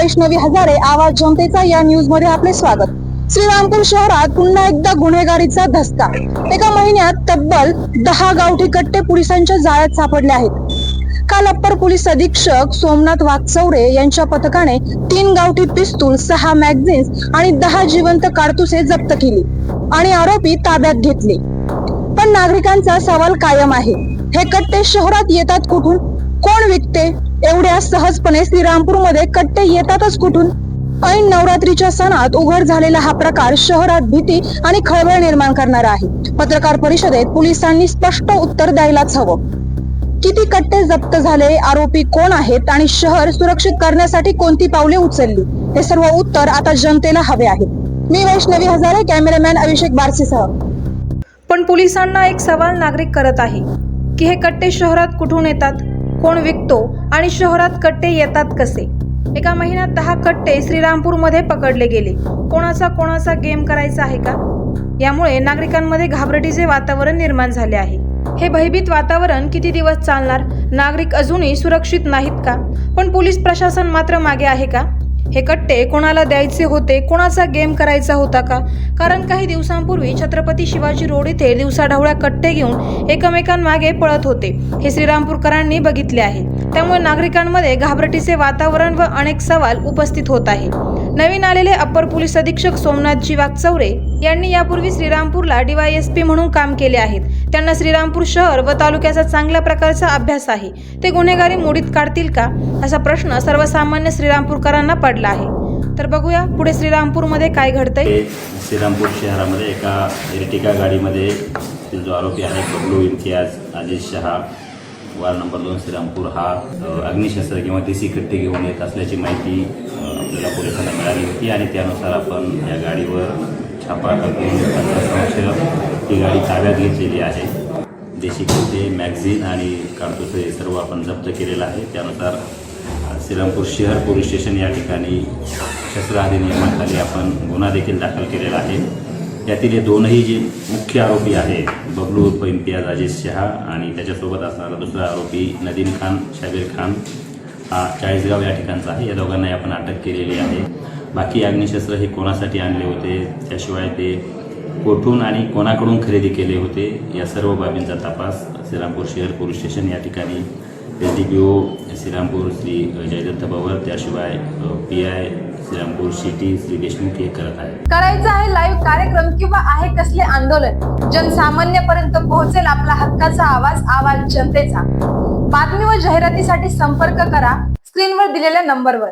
वैष्णवी हजारे आवाज जनतेचा या न्यूजमध्ये आपले स्वागत. श्रीरामपूर शहरात पुन्हा एकदा गुन्हेगारीचा धसका. एका महिन्यात तब्बल दहा गावठी कट्टे पोलिसांच्या जाळ्यात सापडले आहेत. काल अप्पर पोलीस अधीक्षक सोमनाथ वाघचौरे यांच्या पथकाने तीन गावठी पिस्तूल सहा मॅगझिन्स आणि दहा जिवंत काडतुसे जप्त केली आणि आरोपी ताब्यात घेतले. पण नागरिकांचा सवाल कायम आहे. हे कट्टे शहरात येतात कुठून? कोण विकते? एवढ्या सहजपणे श्रीरामपूरमध्ये कट्टे येतातच कुठून? ऐन नवरात्रीच्या सणात उघड झालेला हा प्रकार शहरात भीती आणि खळबळ निर्माण करणारा आहे. पत्रकार परिषदेत पोलिसांनी स्पष्ट उत्तर द्यायलाच हवं. किती कट्टे जप्त झाले आरोपी कोण आहेत आणि शहर सुरक्षित करण्यासाठी कोणती पावले उचलली? हे सर्व उत्तर आता जनतेला हवे आहे. मी वैष्णवी हजारे कॅमेरामॅन अभिषेक बारसीसह. पण पोलिसांना एक सवाल नागरिक करत आहे की हे कट्टे शहरात कुठून येतात? कोण विकतो आणि शहरात कट्टे येतात कसे? एका महिन्यात दहा कट्टे श्रीरामपूरमध्ये पकडले गेले. कोणाचा कोणाचा गेम करायचा आहे का? यामुळे नागरिकांमध्ये घाबरटीचे वातावरण निर्माण झाले आहे. हे भयभीत वातावरण किती दिवस चालणार? नागरिक अजूनही सुरक्षित नाहीत का? पण पोलीस प्रशासन मात्र मागे आहे का? हे कट्टे कोणाला द्यायचे होते? कोणाचा गेम करायचा होता का? कारण काही दिवसांपूर्वी छत्रपती शिवाजी रोड इथे दिवसाढवळ्या कट्टे घेऊन एकमेकांमागे पळत होते. हे श्रीरामपूरकरांनी बघितले आहे. त्यामुळे नागरिकांमध्ये घाबरटीचे वातावरण व अनेक सवाल उपस्थित होत आहे. नवीन आलेले अप्पर पोलीस अधीक्षक सोमनाथजी वागचौरे यांनी यापूर्वी श्रीरामपूरला डीवायएसपी म्हणून काम केले आहेत त्यांना श्रीरामपूर शहर व तालुक्याचा चांगल्या प्रकारचा अभ्यास आहे. ते गुन्हेगारी मोडीत काढतील का? असा प्रश्न सर्वसामान्य श्रीरामपूरकरांना पडला आहे. तर बघूया पुढे श्रीरामपूरमध्ये काय घडतंय. श्रीरामपूर शहरामध्ये एका इर्टिका गाडीमध्ये जो आरोपी आहे बबलू इम्तियाज अजित शहा वार्ड नंबर दोन श्रीरामपूर हा अग्निशस्त्र किंवा सी कट्टे घेऊन येत असल्याची माहिती आपल्याला पोलिसांना मिळाली होती आणि त्यानुसार आपण या गाडीवर छापा ही गाडी ताब्यात घेतलेली आहे. देशी कट्टे मॅगझिन आणि काडतुसे हे सर्व आपण जप्त केलेलं आहे. त्यानुसार श्रीरामपूर शहर पोलीस स्टेशन या ठिकाणी शस्त्र अधिनियमाखाली आपण गुन्हा देखील दाखल केलेला आहे. यातील हे दोनही जे मुख्य आरोपी आहेत बबलू उर्फ इम्तियाज अजिज शहा आणि त्याच्यासोबत असणारा दुसरा आरोपी नदीम खान शाबीर खान हा चाळीसगाव या ठिकाणचा आहे. या दोघांनाही आपण अटक केलेली आहे. बाकी अग्निशस्त्र हे कोणासाठी आणले होते? त्याशिवाय ते कोठून आणि कोणाकडून खरेदी केले होते? या सर्व बाबींचा तपास श्रीरामपूर शहर पोलीस स्टेशन या ठिकाणी S D P O Shrirampur Shri Jaydatt Pawar त्याशिवाय P I Shrirampur city Shri Deshmukh हे करत आहे करायचं आहे लाईव्ह कार्यक्रम किंवा आहे कसले आंदोलन? जनसामान्यपर्यंत पोहोचेल आपला हक्काचा आवाज आवाज जनतेचा. बातमी व जाहिरातीसाठी संपर्क करा स्क्रीनवर दिलेल्या नंबरवर.